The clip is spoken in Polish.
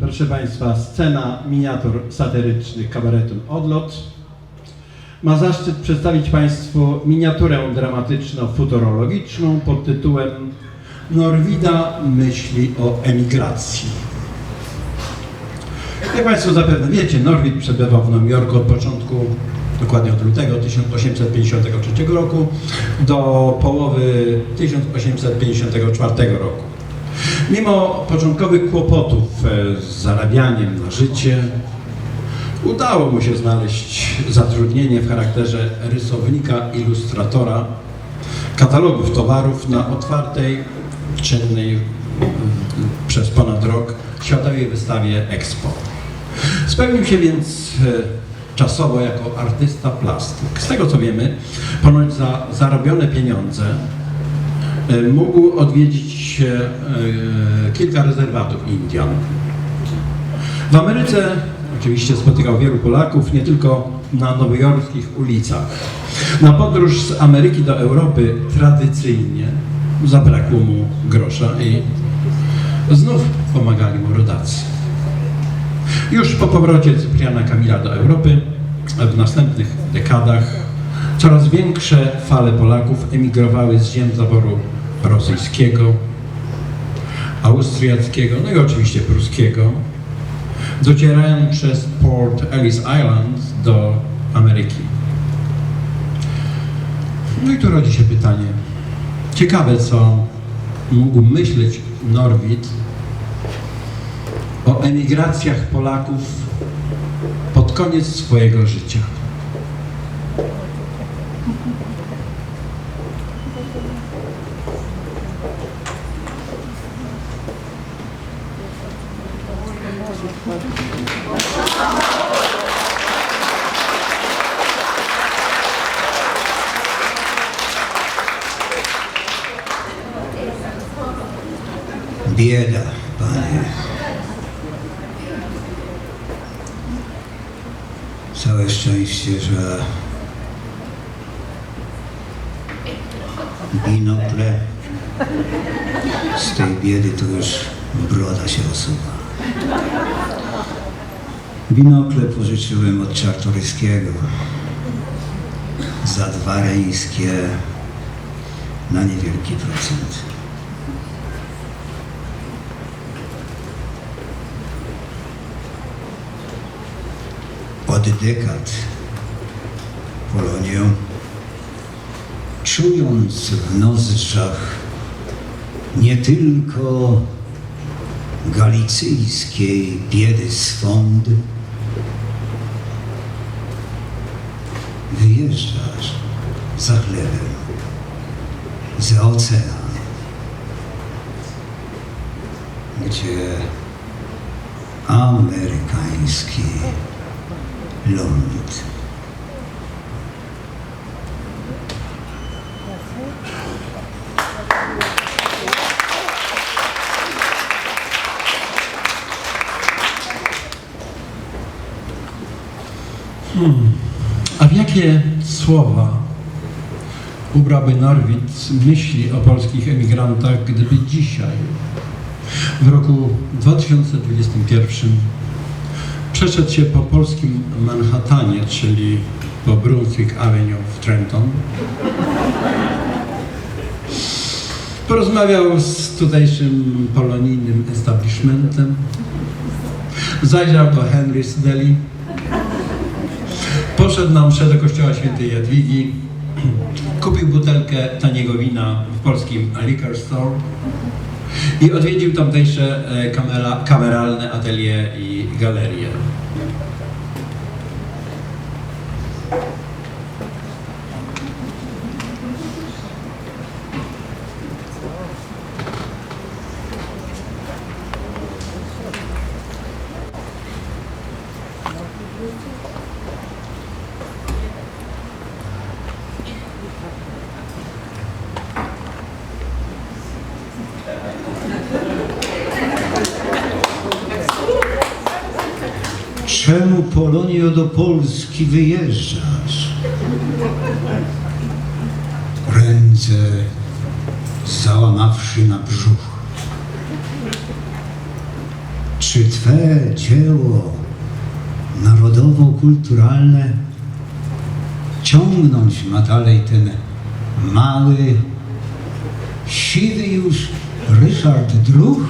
Proszę Państwa, scena miniatur satyrycznych kabaretu Odlot. Ma zaszczyt przedstawić Państwu miniaturę dramatyczno-futurologiczną pod tytułem Norwida myśli o emigracji. Jak Państwo zapewne wiecie, Norwid przebywał w Nowym Jorku od początku, dokładnie od lutego 1853 roku do połowy 1854 roku. Mimo początkowych kłopotów e, z zarabianiem na życie, udało mu się znaleźć zatrudnienie w charakterze rysownika, ilustratora katalogów towarów na otwartej, czynnej mm, przez ponad rok światowej wystawie Expo. Spełnił się więc e, czasowo jako artysta plastyk. Z tego co wiemy, ponoć za zarobione pieniądze e, mógł odwiedzić e, e, kilka rezerwatów Indian. W Ameryce oczywiście spotykał wielu Polaków, nie tylko na nowojorskich ulicach. Na podróż z Ameryki do Europy tradycyjnie zabrakło mu grosza i znów pomagali mu rodacy. Już po powrocie Cypriana Kamila do Europy w następnych dekadach coraz większe fale Polaków emigrowały z ziem zaboru rosyjskiego, austriackiego, no i oczywiście pruskiego, docierając przez Port Ellis Island do Ameryki. No i tu rodzi się pytanie. Ciekawe, co mógł myśleć Norwid o emigracjach Polaków pod koniec swojego życia. Bieda, panie. Całe szczęście, że binokle z tej biedy to już broda się osuwa. Binokle pożyczyłem od Czartoryskiego za dwa reńskie na niewielki procent. od dekad Polonię, czując w nozdrzach nie tylko galicyjskiej biedy swąd, wyjeżdżasz za chlebem, za ocean, gdzie amerykański ląd. A w jakie słowa ubrałby Norwid myśli o polskich emigrantach, gdyby dzisiaj, w roku 2021, przeszedł się po polskim Manhattanie, czyli po Brunswick Avenue w Trenton, porozmawiał z tutejszym polonijnym establishmentem, zajrzał do Henry's Deli, Poszedł na mszę do kościoła świętej Jadwigi, kupił butelkę taniego wina w polskim liquor store i odwiedził tamtejsze e, kamera, kameralne atelier i galerie. Czemu Polonio do Polski wyjeżdżasz? Ręce załamawszy na brzuch. Czy Twe dzieło narodowo-kulturalne ciągnąć ma dalej ten mały, siwy już Ryszard Druch?